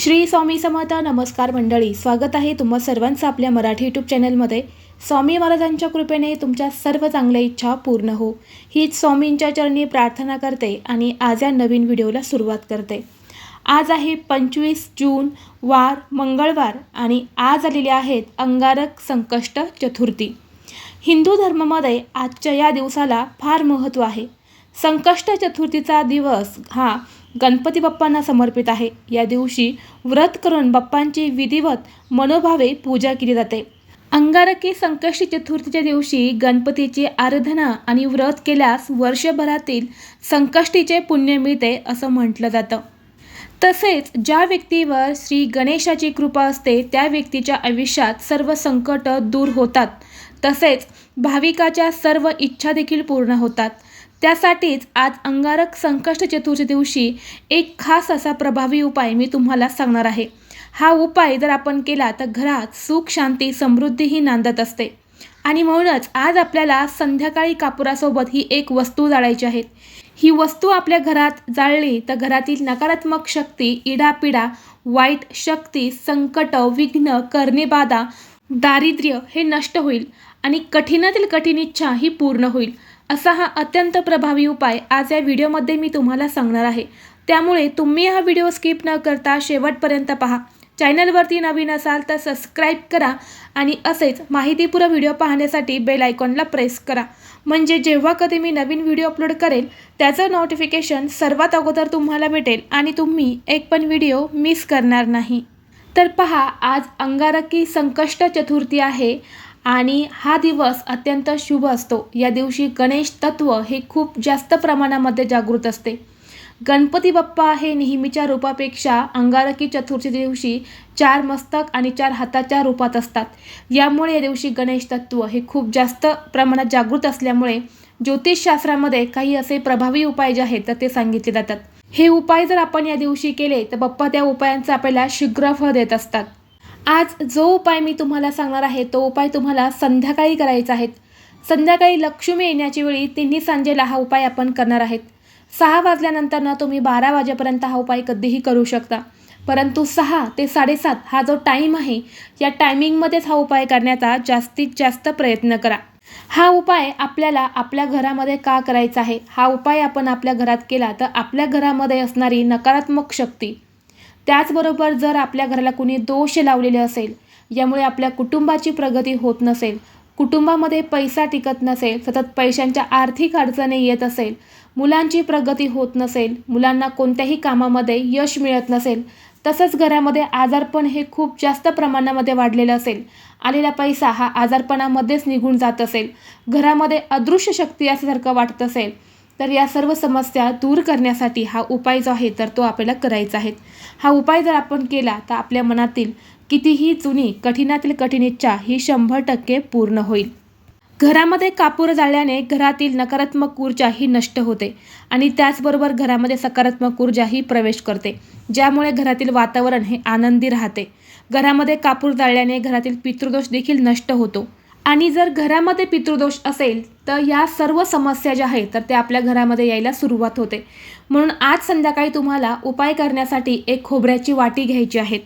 श्री स्वामी समर्थ नमस्कार मंडळी स्वागत आहे तुम्हा सर्वांचं आपल्या मराठी यूट्यूब चॅनलमध्ये. स्वामी महाराजांच्या कृपेने तुमच्या सर्व चांगल्या इच्छा पूर्ण हो. हीच स्वामींच्या चरणी प्रार्थना करते आणि आज या नवीन व्हिडिओला सुरुवात करते. आज आहे पंचवीस जून वार मंगळवार आणि आज आलेले आहेत अंगारक संकष्ट चतुर्थी. हिंदू धर्मामध्ये आजच्या या दिवसाला फार महत्त्व आहे. संकष्ट चतुर्थीचा दिवस हा गणपती बाप्पांना समर्पित आहे. या दिवशी व्रत करून बाप्पांची विधिवत मनोभावे पूजा केली जाते. अंगारकी संकष्टी चतुर्थीच्या दिवशी गणपतीची आराधना आणि व्रत केल्यास वर्षभरातील संकष्टीचे पुण्य मिळते असं म्हटलं जातं. तसेच ज्या व्यक्तीवर श्री गणेशाची कृपा असते त्या व्यक्तीच्या आयुष्यात सर्व संकट दूर होतात. तसेच भाविकाच्या सर्व इच्छा देखील पूर्ण होतात. त्यासाठीच आज अंगारक संकष्ट चतुर्थी दिवशी एक खास असा प्रभावी उपाय मी तुम्हाला सांगणार आहे. हा उपाय जर आपण केला तर घरात सुख शांती समृद्धी ही नांदत असते. आणि म्हणूनच आज आपल्याला संध्याकाळी कापुरासोबत ही एक वस्तू जाळायची आहे. ही वस्तू आपल्या घरात जाळली तर घरातील नकारात्मक शक्ती इडापिडा वाईट शक्ती संकट विघ्न करणेबाधा दारिद्र्य हे नष्ट होईल आणि कठीणातील कठीण इच्छा ही पूर्ण होईल. असा हा अत्यंत प्रभावी उपाय आज या व्हिडिओमध्ये मी तुम्हाला सांगणार आहे. त्यामुळे तुम्ही हा व्हिडिओ स्किप न करता शेवटपर्यंत पहा. चॅनलवरती नवीन असाल तर सबस्क्राईब करा आणि असेच माहितीपूर्ण व्हिडिओ पाहण्यासाठी बेल आयकॉनला प्रेस करा. म्हणजे जेव्हा कधी मी नवीन व्हिडिओ अपलोड करेल त्याचं नोटिफिकेशन सर्वात अगोदर तुम्हाला भेटेल आणि तुम्ही एक पण व्हिडिओ मिस करणार नाही. तर पहा आज अंगारकी संकष्ट चतुर्थी आहे आणि हा दिवस अत्यंत शुभ असतो. या दिवशी गणेश तत्व हे खूप जास्त प्रमाणामध्ये जागृत असते. गणपती बाप्पा हे नेहमीच्या रूपापेक्षा अंगारकी चतुर्थी दिवशी चार मस्तक आणि चार हाताच्या रूपात असतात. यामुळे या दिवशी गणेश तत्व हे खूप जास्त प्रमाणात जागृत असल्यामुळे ज्योतिषशास्त्रामध्ये काही असे प्रभावी उपाय जे आहेत तर ते सांगितले जातात. हे उपाय जर आपण या दिवशी केले तर बाप्पा त्या उपायांचा आपल्याला शीघ्र फळ देत असतात. आज जो उपाय मी तुम्हाला सांगणार आहे तो उपाय तुम्हाला संध्याकाळी करायचा आहे. संध्याकाळी लक्ष्मी येण्याच्या वेळी तिन्ही सांजेला हा उपाय आपण करणार आहेत. सहा वाजल्यानंतर ना तुम्ही बारा वाजेपर्यंत हा उपाय कधीही करू शकता. परंतु सहा ते साडेसात हा जो टाईम आहे या टायमिंगमध्येच हा उपाय करण्याचा जास्तीत जास्त प्रयत्न करा. हा उपाय आपल्याला आपल्या घरामध्ये का करायचा आहे? हा उपाय आपण आपल्या घरात केला तर आपल्या घरामध्ये असणारी नकारात्मक शक्ती. त्याचबरोबर जर आपल्या घराला कुणी दोष लावलेले असेल यामुळे आपल्या कुटुंबाची प्रगती होत नसेल कुटुंबामध्ये पैसा टिकत नसेल सतत पैशांच्या आर्थिक अडचणी येत असेल मुलांची प्रगती होत नसेल मुलांना कोणत्याही कामामध्ये यश मिळत नसेल तसंच घरामध्ये आजारपण हे खूप जास्त प्रमाणामध्ये वाढलेलं असेल. आलेला पैसा हा आजारपणामध्येच निघून जात असेल. घरामध्ये अदृश्य शक्ती असल्यासारखं वाटत असेल. तर या सर्व समस्या दूर करण्यासाठी हा उपाय जो आहे तर तो आपल्याला करायचा आहे. हा उपाय जर आपण केला तर आपल्या मनातील कितीही जुनी कठीणातील कठीण इच्छा ही शंभर टक्के पूर्ण होईल. घरामध्ये कापूर जाळल्याने घरातील नकारात्मक ऊर्जाही नष्ट होते आणि त्याचबरोबर घरामध्ये सकारात्मक ऊर्जाही प्रवेश करते ज्यामुळे घरातील वातावरण हे आनंदी राहते. घरामध्ये कापूर जाळल्याने घरातील पितृदोष देखील नष्ट होतो. आणि जर घरामध्ये पितृदोष असेल तर या सर्व समस्या ज्या आहेत तर त्या आपल्या घरामध्ये यायला सुरुवात होते. म्हणून आज संध्याकाळी तुम्हाला उपाय करण्यासाठी एक खोबऱ्याची वाटी घ्यायची आहे.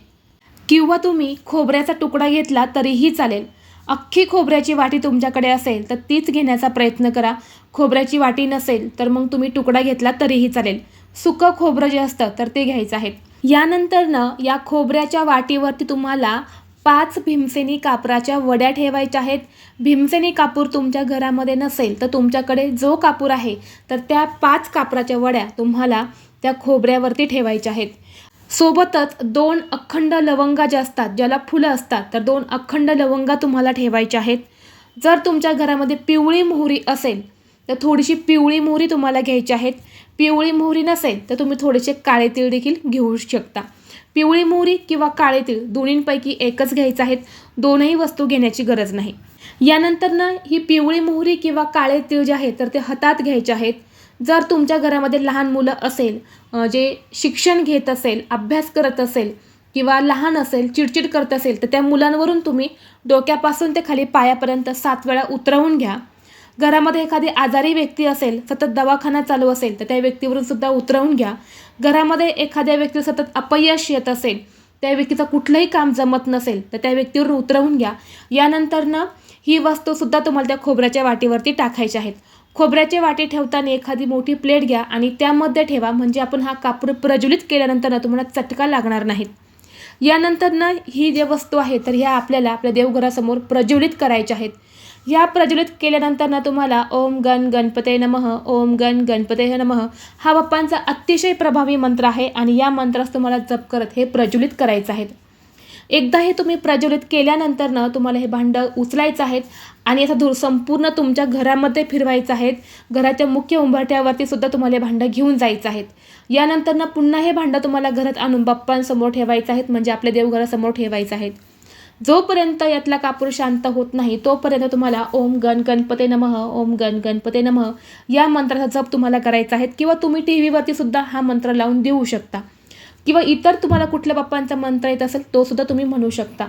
किंवा तुम्ही खोबऱ्याचा तुकडा घेतला तरीही चालेल. अख्खी खोबऱ्याची वाटी तुमच्याकडे असेल तर तीच घेण्याचा प्रयत्न करा. खोबऱ्याची वाटी नसेल तर मग तुम्ही तुकडा घेतला तरीही चालेल. सुकं खोबरं जे असतं तर ते घ्यायचं आहे. यानंतरनं या खोबऱ्याच्या वाटीवरती तुम्हाला पाच भीमसेनी कापराच्या वड्या ठेवायच्या आहेत. भीमसेनी कापूर तुमच्या घरामध्ये नसेल तर तुमच्याकडे जो कापूर आहे तर त्या पाच कापराच्या वड्या तुम्हाला त्या खोबऱ्यावरती ठेवायच्या आहेत. सोबतच दोन अखंड लवंगा ज्या असतात ज्याला फुलं असतात. तर दोन अखंड लवंगा तुम्हाला ठेवायच्या आहेत. जर तुमच्या घरामध्ये पिवळी मोहरी असेल तर थोडीशी पिवळी मोहरी तुम्हाला घ्यायची आहेत. पिवळी मोहरी नसेल तर तुम्ही थोडेसे काळे तीळ देखील घेऊ शकता. पिवळी मोहरी किंवा काळे तीळ दोन्हींपैकी एकच घ्यायचं आहेत. दोनही वस्तू घेण्याची गरज नाही. यानंतर ना ही पिवळी मोहरी किंवा काळे तीळ जे आहेत तर ते हातात घ्यायचे आहेत. जर तुमच्या घरामध्ये लहान मुलं असेल जे शिक्षण घेत असेल अभ्यास करत असेल किंवा लहान असेल चिडचिड करत असेल तर त्या मुलांवरून तुम्ही डोक्यापासून ते खाली पायापर्यंत सात वेळा उतरवून घ्या. घरामध्ये एखादी आजारी व्यक्ती असेल सतत दवाखाना चालू असेल तर त्या व्यक्तीवरून सुद्धा उतरवून घ्या. घरामध्ये एखाद्या व्यक्ती सतत अपयश येत असेल त्या व्यक्तीचं कुठलंही काम जमत नसेल तर त्या व्यक्तीवरून उतरवून घ्या. यानंतरनं ही वस्तूसुद्धा तुम्हाला त्या खोबऱ्याच्या वाटीवरती टाकायच्या आहेत. खोबऱ्याचे वाटे ठेवताना एखादी मोठी प्लेट घ्या आणि त्यामध्ये ठेवा. म्हणजे आपण हा कापूर प्रज्वलित केल्यानंतर ना तुम्हाला चटका लागणार नाहीत. यानंतरनं ही जे वस्तू आहे तर ह्या आपल्याला आपल्या देवघरासमोर प्रज्वलित करायच्या आहेत. ह्या प्रज्वलित केल्यानंतर ना तुम्हाला ओम गण गणपते नमः ओम गण गणपते नमः हा बाप्पांचा अतिशय प्रभावी मंत्र आहे आणि या मंत्रास तुम्हाला जप करत हे प्रज्वलित करायचं आहे. एकदा हे तुम्ही प्रज्वलित केल्यानंतर ना तुम्हाला हे भांडं उचलायचं आहेत आणि याचा धूर संपूर्ण तुमच्या घरामध्ये फिरवायचं आहेत. घराच्या मुख्य उंबरठ्यावरती सुद्धा तुम्हाला हे भांडं घेऊन जायचं आहेत. यानंतर ना पुन्हा हे भांडं तुम्हाला घरात आणून बाप्पांसमोर ठेवायचं आहेत म्हणजे आपल्या देवघरासमोर ठेवायचं आहेत. जोपर्यंत यातला कापूर शांत होत नाही तोपर्यंत तुम्हाला ओम गण गणपते नमः ओम गण गणपते नमः या मंत्राचा जप तुम्हाला करायचा आहे किंवा तुम्ही टी व्हीवरती सुद्धा हा मंत्र लावून देऊ शकता. किंवा इतर तुम्हाला कुठल्या बाप्पांचा मंत्र येत असेल तो सुद्धा तुम्ही म्हणू शकता.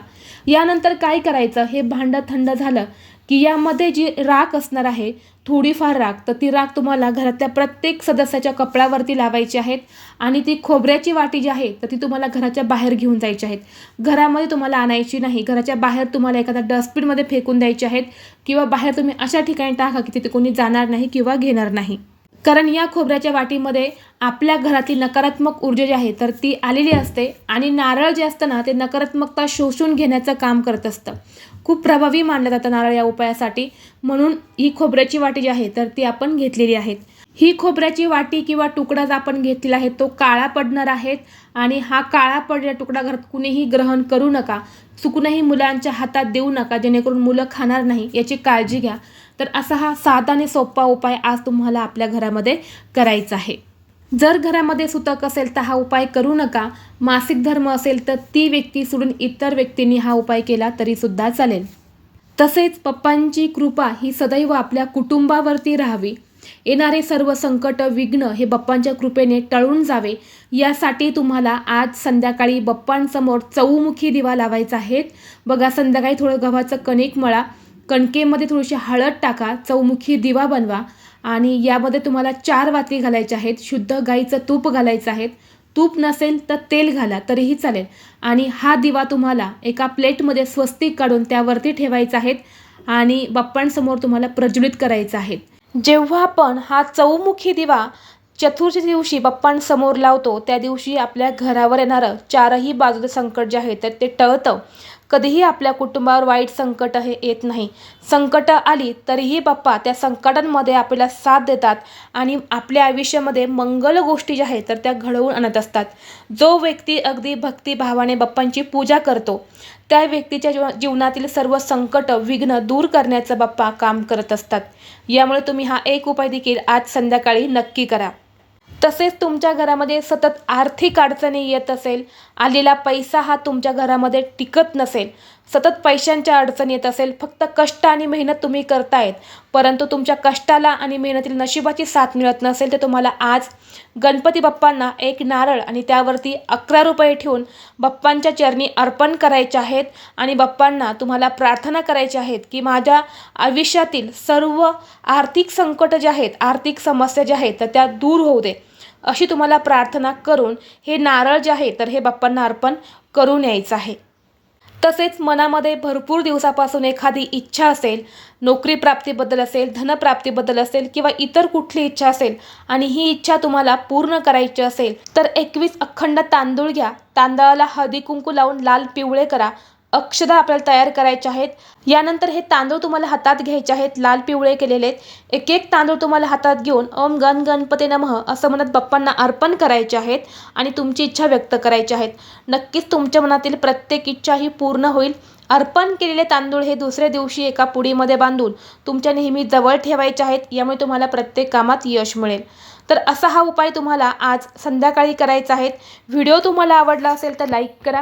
यानंतर काय करायचं? हे भांडं थंड झालं की यामध्ये जी राख असणार आहे थोडीफार राख तर ती राख तुम्हाला घरातल्या प्रत्येक सदस्याच्या कपड्यावरती लावायची आहेत आणि ती खोबऱ्याची वाटी जी आहे तर ती तुम्हाला घराच्या बाहेर घेऊन जायची आहेत. घरामध्ये तुम्हाला आणायची नाही. घराच्या बाहेर तुम्हाला एखाद्या डस्टबिनमध्ये फेकून द्यायची आहेत किंवा बाहेर तुम्ही अशा ठिकाणी टाका की तिथे कोणी जाणार नाही किंवा घेणार नाही. कारण या खोबऱ्याच्या वाटीमध्ये आपल्या घरातील नकारात्मक ऊर्जा जी आहे तर ती आलेली असते आणि नारळ जे असतं ना ते नकारात्मकता शोषून घेण्याचं काम करत असतं. खूप प्रभावी मानलं जातं नारळ या उपायासाठी. म्हणून ही खोबऱ्याची वाटी जी आहे तर ती आपण घेतलेली आहेत ही खोबऱ्याची वाटी किंवा तुकडा जो आपण घेतलेला आहे तो काळा पडणार आहेत आणि हा काळा पडलेला तुकडा घरात कुणीही ग्रहण करू नका. चुकूनही मुलांच्या हातात देऊ नका जेणेकरून मुलं खाणार नाही याची काळजी घ्या. तर असा हा साधा आणि सोपा उपाय आज तुम्हाला आपल्या घरामध्ये करायचा आहे. जर घरामध्ये सुतक असेल तर हा उपाय करू नका. मासिक धर्म असेल तर ती व्यक्ती सोडून इतर व्यक्तींनी हा उपाय केला तरीसुद्धा चालेल. तसेच पप्पांची कृपा ही सदैव आपल्या कुटुंबावरती राहावी. येणारे सर्व संकट विघ्न हे बप्पांच्या कृपेने टळून जावे. यासाठी तुम्हाला आज संध्याकाळी बप्पांसमोर चौमुखी दिवा लावायचा आहे. बघा संध्याकाळी थोडं गव्हाचं कणिक मळा. कणकेमध्ये थोडीशी हळद टाका चौमुखी दिवा बनवा आणि यामध्ये तुम्हाला चार वाती घालायच्या आहेत शुद्ध गाईचं तूप घालायचं आहे. तूप नसेल तर तेल घाला तरीही चालेल. आणि हा दिवा तुम्हाला एका प्लेटमध्ये स्वस्तिक काढून त्यावरती ठेवायचा आहे आणि बाप्पांसमोर तुम्हाला प्रज्वलित करायचा आहे. जेव्हा आपण हा चौमुखी दिवा चतुर्थी दिवशी बाप्पांसमोर लावतो त्या दिवशी आपल्या घरावर येणारं चारही बाजूचं संकट जे आहे तर ते टळतं. कधीही आपल्या कुटुंबावर वाईट संकट हे येत नाही. संकट आली तरीही बाप्पा त्या संकटांमध्ये आपल्याला साथ देतात आणि आपल्या आयुष्यामध्ये मंगल गोष्टी ज्या आहेत तर त्या घडवून आणत असतात. जो व्यक्ती अगदी भक्तिभावाने बाप्पांची पूजा करतो त्या व्यक्तीच्या जीव जीवनातील सर्व संकट विघ्न दूर करण्याचं बाप्पा काम करत असतात. यामुळे तुम्ही हा एक उपाय देखील आज संध्याकाळी नक्की करा. तसेच तुमच्या घरामध्ये सतत आर्थिक अडचणी येत असेल आलेला पैसा हा तुमच्या घरामध्ये टिकत नसेल सतत पैशांच्या अडचणी येत असेल फक्त कष्ट आणि मेहनत तुम्ही करतायत परंतु तुमच्या कष्टाला आणि मेहनतीला नशिबाची साथ मिळत नसेल तर तुम्हाला आज गणपती बाप्पांना एक नारळ आणि त्यावरती अकरा रुपये ठेवून बाप्पांच्या चरणी अर्पण करायचे आहेत आणि बाप्पांना तुम्हाला प्रार्थना करायची आहेत की माझ्या आयुष्यातील सर्व आर्थिक संकट जे आहेत आर्थिक समस्या ज्या आहेत तर त्या दूर होऊ दे. अशी तुम्हाला प्रार्थना करून हे नारळ जे आहे तर हे बाप्पांना अर्पण करून यायचं आहे. तसेच मनामध्ये भरपूर दिवसापासून एखादी इच्छा असेल नोकरी प्राप्तीबद्दल असेल धनप्राप्तीबद्दल असेल किंवा इतर कुठली इच्छा असेल आणि ही इच्छा तुम्हाला पूर्ण करायची असेल तर एकवीस अखंड तांदूळ घ्या. तांदळाला हळदी कुंकू लावून लाल पिवळे करा. अक्षदा आपल्याला तयार करायचे आहेत. यानंतर हे तांदूळ तुम्हाला हातात घ्यायचे आहेत. लाल पिवळे केलेले आहेत. एक एक तांदूळ तुम्हाला हातात घेऊन ओम गण गणपती नमः असं म्हणत बाप्पांना अर्पण करायचे आहेत आणि तुमची इच्छा व्यक्त करायची आहेत. नक्कीच तुमच्या मनातील प्रत्येक इच्छा ही पूर्ण होईल. अर्पण केलेले तांदूळ हे दुसऱ्या दिवशी एका पुडीमध्ये बांधून तुमच्या नेहमी जवळ ठेवायचे आहेत. यामुळे तुम्हाला प्रत्येक कामात यश मिळेल. तर असा हा उपाय तुम्हाला आज संध्याकाळी करायचा आहे. व्हिडिओ तुम्हाला आवडला असेल तर लाईक करा.